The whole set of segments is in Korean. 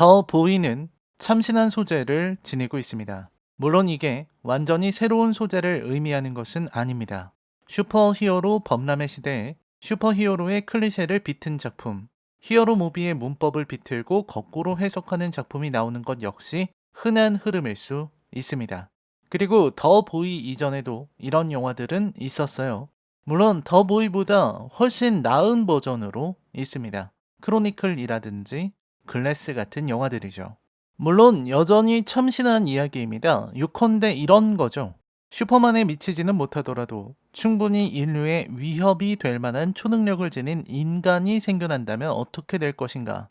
더 보이는 참신한 소재를 지니고 있습니다. 물론 이게 완전히 새로운 소재를 의미하는 것은 아닙니다. 슈퍼 히어로 범람의 시대에 슈퍼 히어로의 클리셰를 비튼 작품, 히어로 무비의 문법을 비틀고 거꾸로 해석하는 작품이 나오는 것 역시 흔한 흐름일 수 있습니다. 그리고 더 보이 이전에도 이런 영화들은 있었어요. 물론 더 보이보다 훨씬 나은 버전으로 있습니다. 크로니클이라든지 글래스 같은 영화들이죠. 물론 여전히 참신한 이야기입니다. 요컨대 이런 거죠. 슈퍼만에 미치지는 못하더라도 충분히 인류의 위협이 될 만한 초능력을 지닌 인간이 생겨난다면 어떻게 될 것인가?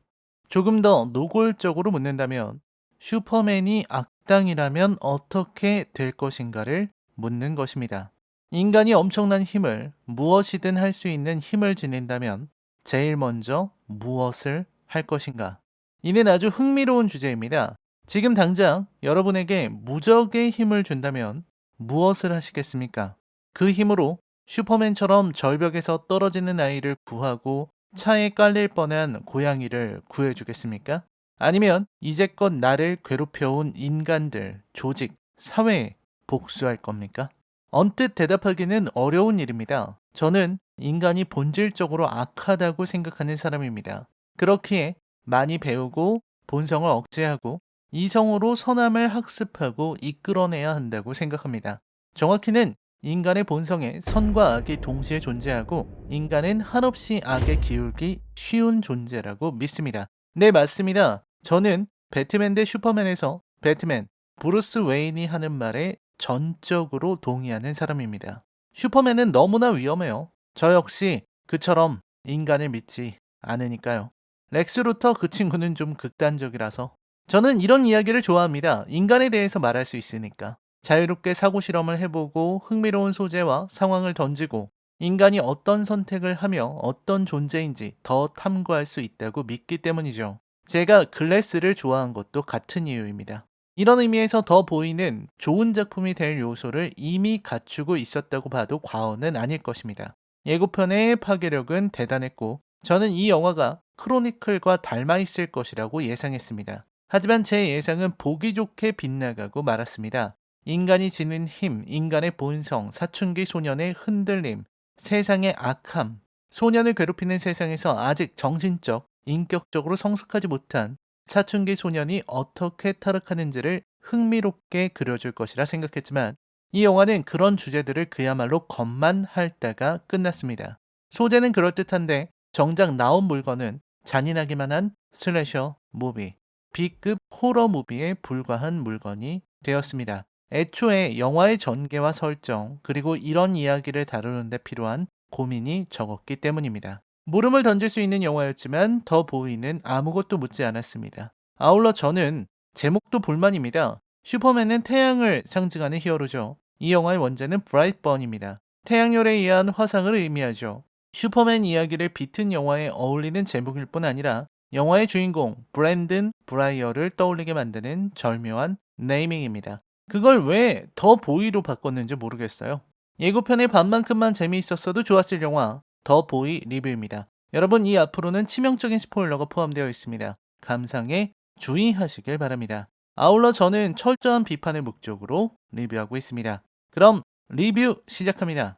조금 더 노골적으로 묻는다면 슈퍼맨이 악당이라면 어떻게 될 것인가를 묻는 것입니다. 인간이 엄청난 힘을 무엇이든 할 수 있는 힘을 지닌다면 제일 먼저 무엇을 할 것인가? 이는 아주 흥미로운 주제입니다. 지금 당장 여러분에게 무적의 힘을 준다면 무엇을 하시겠습니까? 그 힘으로 슈퍼맨처럼 절벽에서 떨어지는 아이를 구하고 차에 깔릴 뻔한 고양이를 구해주겠습니까? 아니면 이제껏 나를 괴롭혀온 인간들, 조직, 사회에 복수할 겁니까? 언뜻 대답하기는 어려운 일입니다. 저는 인간이 본질적으로 악하다고 생각하는 사람입니다. 그렇기에 많이 배우고 본성을 억제하고 이성으로 선함을 학습하고 이끌어내야 한다고 생각합니다. 정확히는 인간의 본성에 선과 악이 동시에 존재하고 인간은 한없이 악에 기울기 쉬운 존재라고 믿습니다. 네, 맞습니다. 저는 배트맨 대 슈퍼맨에서 배트맨, 브루스 웨인이 하는 말에 전적으로 동의하는 사람입니다. 슈퍼맨은 너무나 위험해요. 저 역시 그처럼 인간을 믿지 않으니까요. 렉스 루터 그 친구는 좀 극단적이라서 저는 이런 이야기를 좋아합니다. 인간에 대해서 말할 수 있으니까. 자유롭게 사고 실험을 해보고 흥미로운 소재와 상황을 던지고 인간이 어떤 선택을 하며 어떤 존재인지 더 탐구할 수 있다고 믿기 때문이죠. 제가 글래스를 좋아한 것도 같은 이유입니다. 이런 의미에서 더 보이는 좋은 작품이 될 요소를 이미 갖추고 있었다고 봐도 과언은 아닐 것입니다. 예고편의 파괴력은 대단했고 저는 이 영화가 크로니클과 닮아 있을 것이라고 예상했습니다. 하지만 제 예상은 보기 좋게 빗나가고 말았습니다. 인간이 지닌 힘, 인간의 본성, 사춘기 소년의 흔들림, 세상의 악함, 소년을 괴롭히는 세상에서 아직 정신적, 인격적으로 성숙하지 못한 사춘기 소년이 어떻게 타락하는지를 흥미롭게 그려줄 것이라 생각했지만 이 영화는 그런 주제들을 그야말로 겉만 핥다가 끝났습니다. 소재는 그럴듯한데 정작 나온 물건은 잔인하기만 한 슬래셔 무비, B급 호러 무비에 불과한 물건이 되었습니다. 애초에 영화의 전개와 설정, 그리고 이런 이야기를 다루는데 필요한 고민이 적었기 때문입니다. 물음을 던질 수 있는 영화였지만 더 보이는 아무것도 묻지 않았습니다. 아울러 저는 제목도 불만입니다. 슈퍼맨은 태양을 상징하는 히어로죠. 이 영화의 원제는 브라이트번입니다. 태양열에 의한 화상을 의미하죠. 슈퍼맨 이야기를 비튼 영화에 어울리는 제목일 뿐 아니라 영화의 주인공 브랜든 브라이어를 떠올리게 만드는 절묘한 네이밍입니다. 그걸 왜 더 보이로 바꿨는지 모르겠어요. 예고편의 반만큼만 재미있었어도 좋았을 영화 더 보이 리뷰입니다. 여러분 이 앞으로는 치명적인 스포일러가 포함되어 있습니다. 감상에 주의하시길 바랍니다. 아울러 저는 철저한 비판의 목적으로 리뷰하고 있습니다. 그럼 리뷰 시작합니다.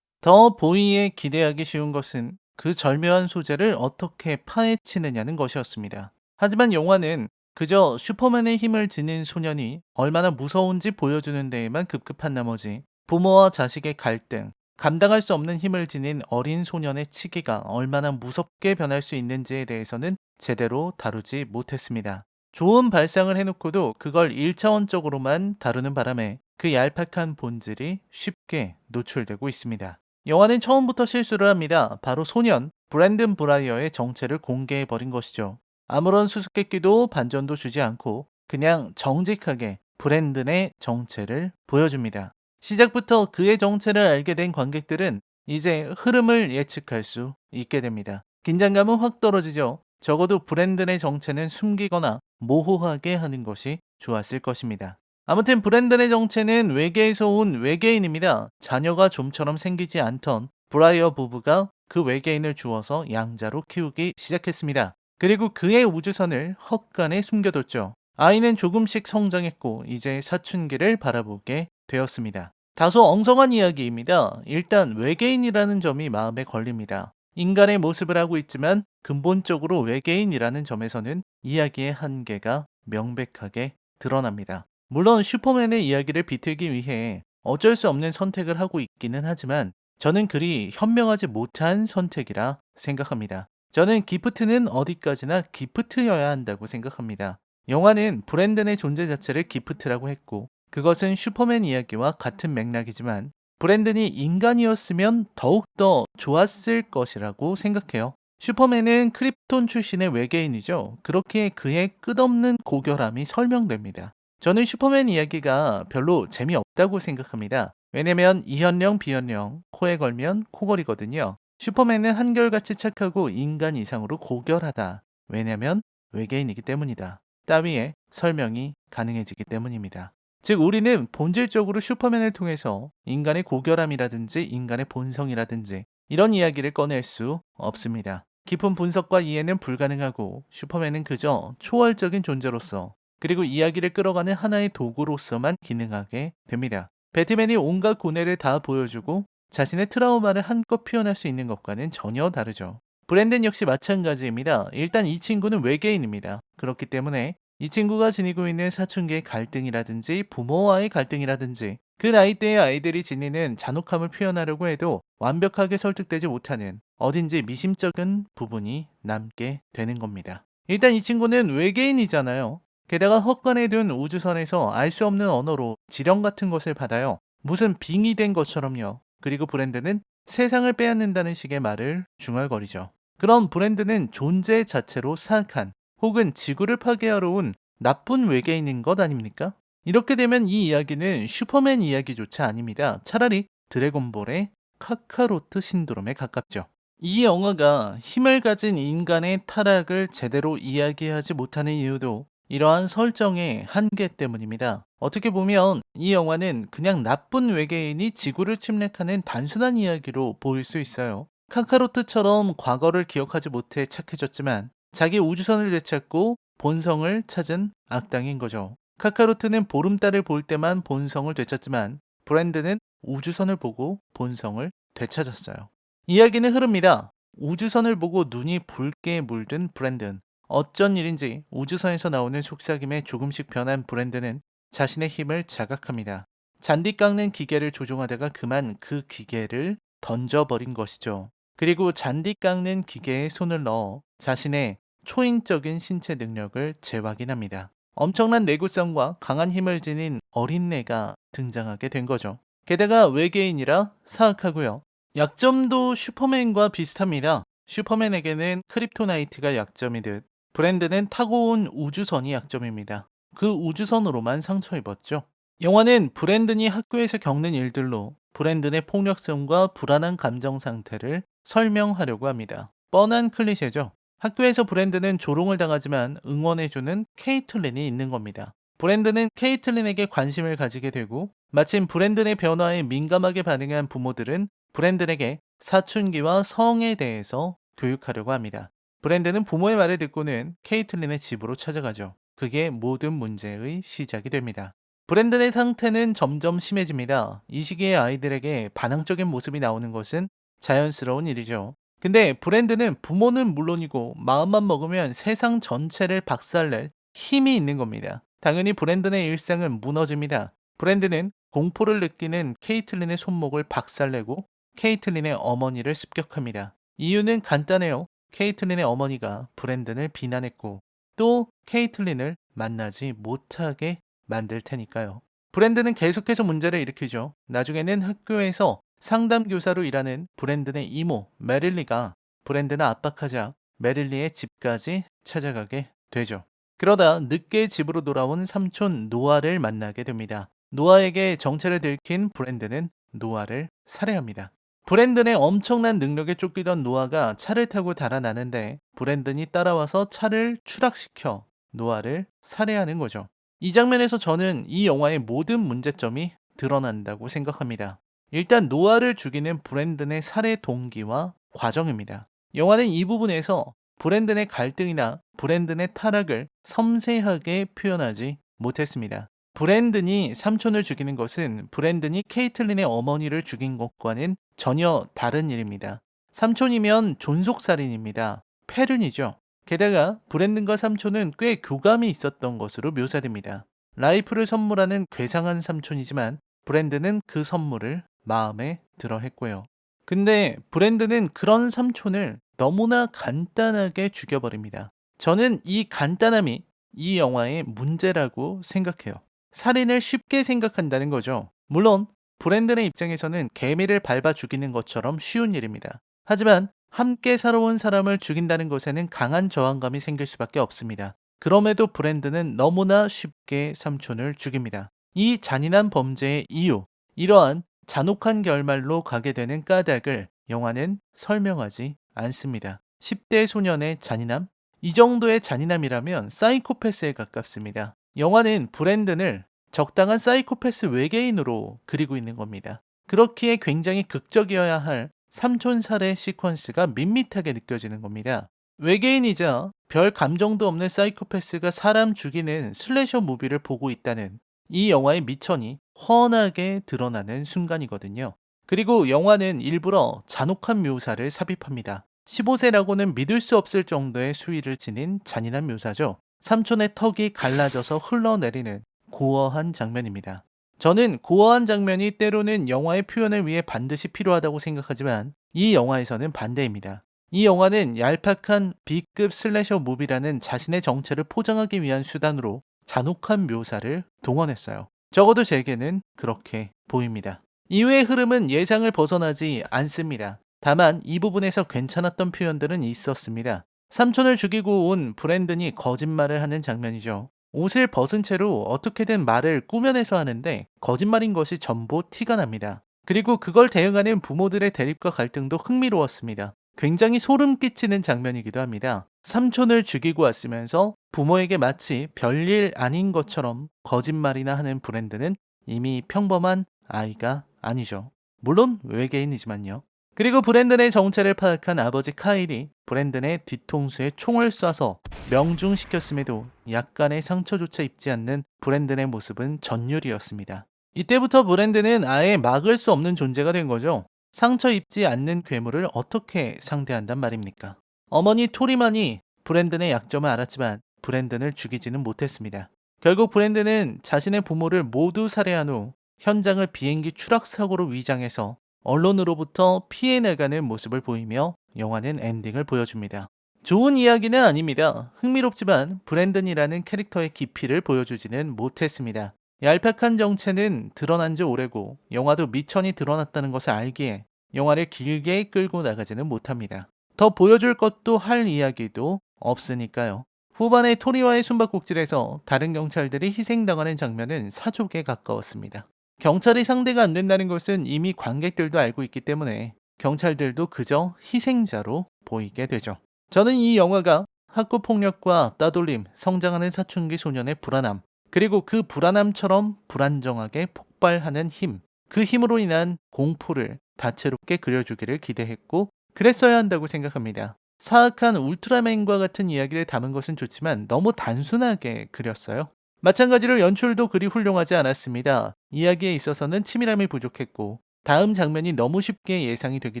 더 보이에 기대하기 쉬운 것은 그 절묘한 소재를 어떻게 파헤치느냐는 것이었습니다. 하지만 영화는 그저 슈퍼맨의 힘을 지닌 소년이 얼마나 무서운지 보여주는 데에만 급급한 나머지 부모와 자식의 갈등, 감당할 수 없는 힘을 지닌 어린 소년의 치기가 얼마나 무섭게 변할 수 있는지에 대해서는 제대로 다루지 못했습니다. 좋은 발상을 해놓고도 그걸 1차원적으로만 다루는 바람에 그 얄팍한 본질이 쉽게 노출되고 있습니다. 영화는 처음부터 실수를 합니다. 바로 소년 브랜든 브라이어의 정체를 공개해 버린 것이죠. 아무런 수수께끼도 반전도 주지 않고 그냥 정직하게 브랜든의 정체를 보여줍니다. 시작부터 그의 정체를 알게 된 관객들은 이제 흐름을 예측할 수 있게 됩니다. 긴장감은 확 떨어지죠. 적어도 브랜든의 정체는 숨기거나 모호하게 하는 것이 좋았을 것입니다. 아무튼 브랜든의 정체는 외계에서 온 외계인입니다. 자녀가 좀처럼 생기지 않던 브라이어 부부가 그 외계인을 주어서 양자로 키우기 시작했습니다. 그리고 그의 우주선을 헛간에 숨겨뒀죠. 아이는 조금씩 성장했고 이제 사춘기를 바라보게 되었습니다. 다소 엉성한 이야기입니다. 일단 외계인이라는 점이 마음에 걸립니다. 인간의 모습을 하고 있지만 근본적으로 외계인이라는 점에서는 이야기의 한계가 명백하게 드러납니다. 물론 슈퍼맨의 이야기를 비틀기 위해 어쩔 수 없는 선택을 하고 있기는 하지만 저는 그리 현명하지 못한 선택이라 생각합니다. 저는 기프트는 어디까지나 기프트여야 한다고 생각합니다. 영화는 브랜든의 존재 자체를 기프트라고 했고 그것은 슈퍼맨 이야기와 같은 맥락이지만 브랜든이 인간이었으면 더욱더 좋았을 것이라고 생각해요. 슈퍼맨은 크립톤 출신의 외계인이죠. 그렇게 그의 끝없는 고결함이 설명됩니다. 저는 슈퍼맨 이야기가 별로 재미없다고 생각합니다. 왜냐면 이현령 비현령 코에 걸면 코걸이거든요. 슈퍼맨은 한결같이 착하고 인간 이상으로 고결하다. 왜냐면 외계인이기 때문이다. 따위의 설명이 가능해지기 때문입니다. 즉 우리는 본질적으로 슈퍼맨을 통해서 인간의 고결함이라든지 인간의 본성이라든지 이런 이야기를 꺼낼 수 없습니다. 깊은 분석과 이해는 불가능하고 슈퍼맨은 그저 초월적인 존재로서 그리고 이야기를 끌어가는 하나의 도구로서만 기능하게 됩니다. 배트맨이 온갖 고뇌를 다 보여주고 자신의 트라우마를 한껏 표현할 수 있는 것과는 전혀 다르죠. 브랜든 역시 마찬가지입니다. 일단 이 친구는 외계인입니다. 그렇기 때문에 이 친구가 지니고 있는 사춘기의 갈등이라든지 부모와의 갈등이라든지 그 나이 대의 아이들이 지니는 잔혹함을 표현하려고 해도 완벽하게 설득되지 못하는 어딘지 미심쩍은 부분이 남게 되는 겁니다. 일단 이 친구는 외계인이잖아요. 게다가 헛간에 둔 우주선에서 알 수 없는 언어로 지령 같은 것을 받아요. 무슨 빙이 된 것처럼요. 그리고 브랜드는 세상을 빼앗는다는 식의 말을 중얼거리죠. 그럼 브랜드는 존재 자체로 사악한 혹은 지구를 파괴하러 온 나쁜 외계인인 것 아닙니까? 이렇게 되면 이 이야기는 슈퍼맨 이야기조차 아닙니다. 차라리 드래곤볼의 카카로트 신드롬에 가깝죠. 이 영화가 힘을 가진 인간의 타락을 제대로 이야기하지 못하는 이유도 이러한 설정의 한계 때문입니다. 어떻게 보면 이 영화는 그냥 나쁜 외계인이 지구를 침략하는 단순한 이야기로 보일 수 있어요. 카카로트처럼 과거를 기억하지 못해 착해졌지만 자기 우주선을 되찾고 본성을 찾은 악당인 거죠. 카카로트는 보름달을 볼 때만 본성을 되찾지만 브랜드는 우주선을 보고 본성을 되찾았어요. 이야기는 흐릅니다. 우주선을 보고 눈이 붉게 물든 브랜든. 어쩐 일인지 우주선에서 나오는 속삭임에 조금씩 변한 브랜드는 자신의 힘을 자각합니다. 잔디 깎는 기계를 조종하다가 그만 그 기계를 던져버린 것이죠. 그리고 잔디 깎는 기계에 손을 넣어 자신의 초인적인 신체 능력을 재확인합니다. 엄청난 내구성과 강한 힘을 지닌 어린애가 등장하게 된 거죠. 게다가 외계인이라 사악하고요. 약점도 슈퍼맨과 비슷합니다. 슈퍼맨에게는 크립토나이트가 약점이듯 브랜드는 타고 온 우주선이 약점입니다. 그 우주선으로만 상처 입었죠. 영화는 브랜든이 학교에서 겪는 일들로 브랜든의 폭력성과 불안한 감정 상태를 설명하려고 합니다. 뻔한 클리셰죠. 학교에서 브랜드는 조롱을 당하지만 응원해주는 케이틀린이 있는 겁니다. 브랜드는 케이틀린에게 관심을 가지게 되고 마침 브랜든의 변화에 민감하게 반응한 부모들은 브랜든에게 사춘기와 성에 대해서 교육하려고 합니다. 브랜드는 부모의 말을 듣고는 케이틀린의 집으로 찾아가죠. 그게 모든 문제의 시작이 됩니다. 브랜든의 상태는 점점 심해집니다. 이 시기에 아이들에게 반항적인 모습이 나오는 것은 자연스러운 일이죠. 근데 브랜드는 부모는 물론이고 마음만 먹으면 세상 전체를 박살낼 힘이 있는 겁니다. 당연히 브랜든의 일상은 무너집니다. 브랜드는 공포를 느끼는 케이틀린의 손목을 박살내고 케이틀린의 어머니를 습격합니다. 이유는 간단해요. 케이틀린의 어머니가 브랜든을 비난했고 또 케이틀린을 만나지 못하게 만들 테니까요. 브랜드는 계속해서 문제를 일으키죠. 나중에는 학교에서 상담 교사로 일하는 브랜든의 이모 메릴리가 브랜든을 압박하자 메릴리의 집까지 찾아가게 되죠. 그러다 늦게 집으로 돌아온 삼촌 노아를 만나게 됩니다. 노아에게 정체를 들킨 브랜든은 노아를 살해합니다. 브랜든의 엄청난 능력에 쫓기던 노아가 차를 타고 달아나는데 브랜든이 따라와서 차를 추락시켜 노아를 살해하는 거죠. 이 장면에서 저는 이 영화의 모든 문제점이 드러난다고 생각합니다. 일단 노아를 죽이는 브랜든의 살해 동기와 과정입니다. 영화는 이 부분에서 브랜드 내 갈등이나 브랜드 내 타락을 섬세하게 표현하지 못했습니다. 브랜든이 삼촌을 죽이는 것은 브랜든이 케이틀린의 어머니를 죽인 것과는 전혀 다른 일입니다. 삼촌이면 존속살인입니다. 패륜이죠. 게다가 브랜든과 삼촌은 꽤 교감이 있었던 것으로 묘사됩니다. 라이프를 선물하는 괴상한 삼촌이지만 브랜드는 그 선물을 마음에 들어 했고요. 근데 브랜드는 그런 삼촌을 너무나 간단하게 죽여버립니다. 저는 이 간단함이 이 영화의 문제라고 생각해요. 살인을 쉽게 생각한다는 거죠. 물론 브랜든의 입장에서는 개미를 밟아 죽이는 것처럼 쉬운 일입니다. 하지만 함께 살아온 사람을 죽인다는 것에는 강한 저항감이 생길 수밖에 없습니다. 그럼에도 브랜드는 너무나 쉽게 삼촌을 죽입니다. 이 잔인한 범죄의 이유, 이러한 잔혹한 결말로 가게 되는 까닭을 영화는 설명하지 않습니다. 10대 소년의 잔인함? 이 정도의 잔인함이라면 사이코패스에 가깝습니다. 영화는 브랜든을 적당한 사이코패스 외계인으로 그리고 있는 겁니다. 그렇기에 굉장히 극적이어야 할 삼촌 살해 시퀀스가 밋밋하게 느껴지는 겁니다. 외계인이자 별 감정도 없는 사이코패스가 사람 죽이는 슬래셔 무비를 보고 있다는 이 영화의 미천이 훤하게 드러나는 순간이거든요. 그리고 영화는 일부러 잔혹한 묘사를 삽입합니다. 15세라고는 믿을 수 없을 정도의 수위를 지닌 잔인한 묘사죠. 삼촌의 턱이 갈라져서 흘러내리는 고어한 장면입니다. 저는 고어한 장면이 때로는 영화의 표현을 위해 반드시 필요하다고 생각하지만 이 영화에서는 반대입니다. 이 영화는 얄팍한 B급 슬래셔 무비라는 자신의 정체를 포장하기 위한 수단으로 잔혹한 묘사를 동원했어요. 적어도 제게는 그렇게 보입니다. 이후의 흐름은 예상을 벗어나지 않습니다. 다만 이 부분에서 괜찮았던 표현들은 있었습니다. 삼촌을 죽이고 온 브랜든이 거짓말을 하는 장면이죠. 옷을 벗은 채로 어떻게든 말을 꾸며내서 하는데 거짓말인 것이 전부 티가 납니다. 그리고 그걸 대응하는 부모들의 대립과 갈등도 흥미로웠습니다. 굉장히 소름 끼치는 장면이기도 합니다. 삼촌을 죽이고 왔으면서 부모에게 마치 별일 아닌 것처럼 거짓말이나 하는 브랜드는 이미 평범한 아이가 아니죠. 물론 외계인이지만요. 그리고 브랜든의 정체를 파악한 아버지 카일이 브랜든의 뒤통수에 총을 쏴서 명중시켰음에도 약간의 상처조차 입지 않는 브랜든의 모습은 전율이었습니다. 이때부터 브랜든은 아예 막을 수 없는 존재가 된 거죠. 상처 입지 않는 괴물을 어떻게 상대한단 말입니까? 어머니 토리만이 브랜든의 약점을 알았지만 브랜든을 죽이지는 못했습니다. 결국 브랜든은 자신의 부모를 모두 살해한 후 현장을 비행기 추락 사고로 위장해서 언론으로부터 피해 나가는 모습을 보이며 영화는 엔딩을 보여줍니다. 좋은 이야기는 아닙니다. 흥미롭지만 브랜든이라는 캐릭터의 깊이를 보여주지는 못했습니다. 얄팍한 정체는 드러난 지 오래고 영화도 미천이 드러났다는 것을 알기에 영화를 길게 끌고 나가지는 못합니다. 더 보여줄 것도 할 이야기도 없으니까요. 후반에 토리와의 숨바꼭질에서 다른 경찰들이 희생당하는 장면은 사족에 가까웠습니다. 경찰이 상대가 안 된다는 것은 이미 관객들도 알고 있기 때문에 경찰들도 그저 희생자로 보이게 되죠. 저는 이 영화가 학교 폭력과 따돌림, 성장하는 사춘기 소년의 불안함, 그리고 그 불안함처럼 불안정하게 폭발하는 힘, 그 힘으로 인한 공포를 다채롭게 그려주기를 기대했고, 그랬어야 한다고 생각합니다. 사악한 울트라맨과 같은 이야기를 담은 것은 좋지만 너무 단순하게 그렸어요. 마찬가지로 연출도 그리 훌륭하지 않았습니다. 이야기에 있어서는 치밀함이 부족했고 다음 장면이 너무 쉽게 예상이 되기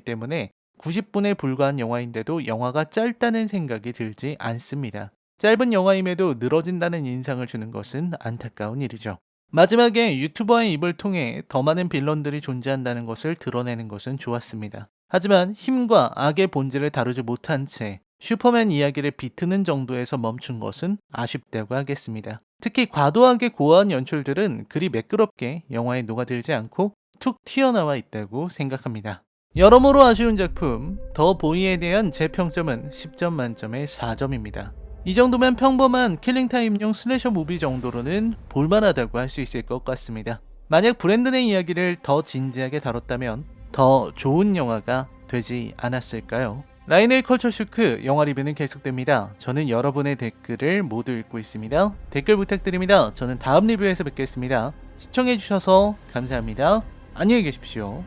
때문에 90분에 불과한 영화인데도 영화가 짧다는 생각이 들지 않습니다. 짧은 영화임에도 늘어진다는 인상을 주는 것은 안타까운 일이죠. 마지막에 유튜버의 입을 통해 더 많은 빌런들이 존재한다는 것을 드러내는 것은 좋았습니다. 하지만 힘과 악의 본질을 다루지 못한 채 슈퍼맨 이야기를 비트는 정도에서 멈춘 것은 아쉽다고 하겠습니다. 특히 과도하게 고어한 연출들은 그리 매끄럽게 영화에 녹아들지 않고 툭 튀어나와 있다고 생각합니다. 여러모로 아쉬운 작품, 더 보이에 대한 제 평점은 10점 만점에 4점입니다. 이 정도면 평범한 킬링타임용 슬래셔 무비 정도로는 볼만하다고 할 수 있을 것 같습니다. 만약 브랜든의 이야기를 더 진지하게 다뤘다면 더 좋은 영화가 되지 않았을까요? 라이넬 컬처 쇼크 영화 리뷰는 계속됩니다. 저는 여러분의 댓글을 모두 읽고 있습니다. 댓글 부탁드립니다. 저는 다음 리뷰에서 뵙겠습니다. 시청해주셔서 감사합니다. 안녕히 계십시오.